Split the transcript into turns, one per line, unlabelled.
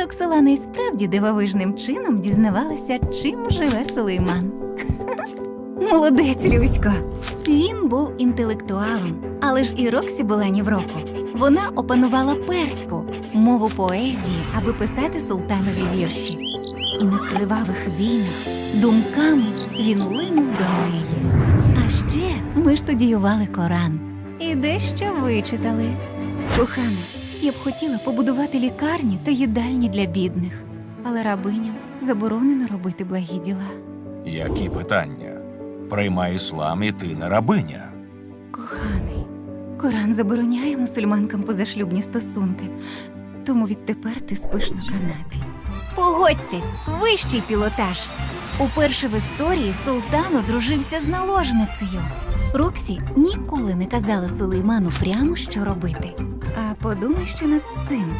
Роксолана і справді дивовижним чином дізнавалася, чим живе Сулейман. Молодець, Люсько. Він був інтелектуалом, але ж і Роксі була ні в року. Вона опанувала перську мову поезії, аби писати султанові вірші. І на кривавих війнах думками він линув до неї. А ще ми ж студіювали Коран. І дещо вичитали. Кохана, я б хотіла побудувати лікарні та їдальні для бідних, але рабиням заборонено робити благі діла.
Які питання? Приймай іслам і ти не рабиня.
Коханий, Коран забороняє мусульманкам позашлюбні стосунки, тому відтепер ти спиш на канапі. Погодьтесь, вищий пілотаж. Уперше в історії султан одружився з наложницею. Роксі ніколи не казала Сулейману прямо, що робити. А подумай ще над цим.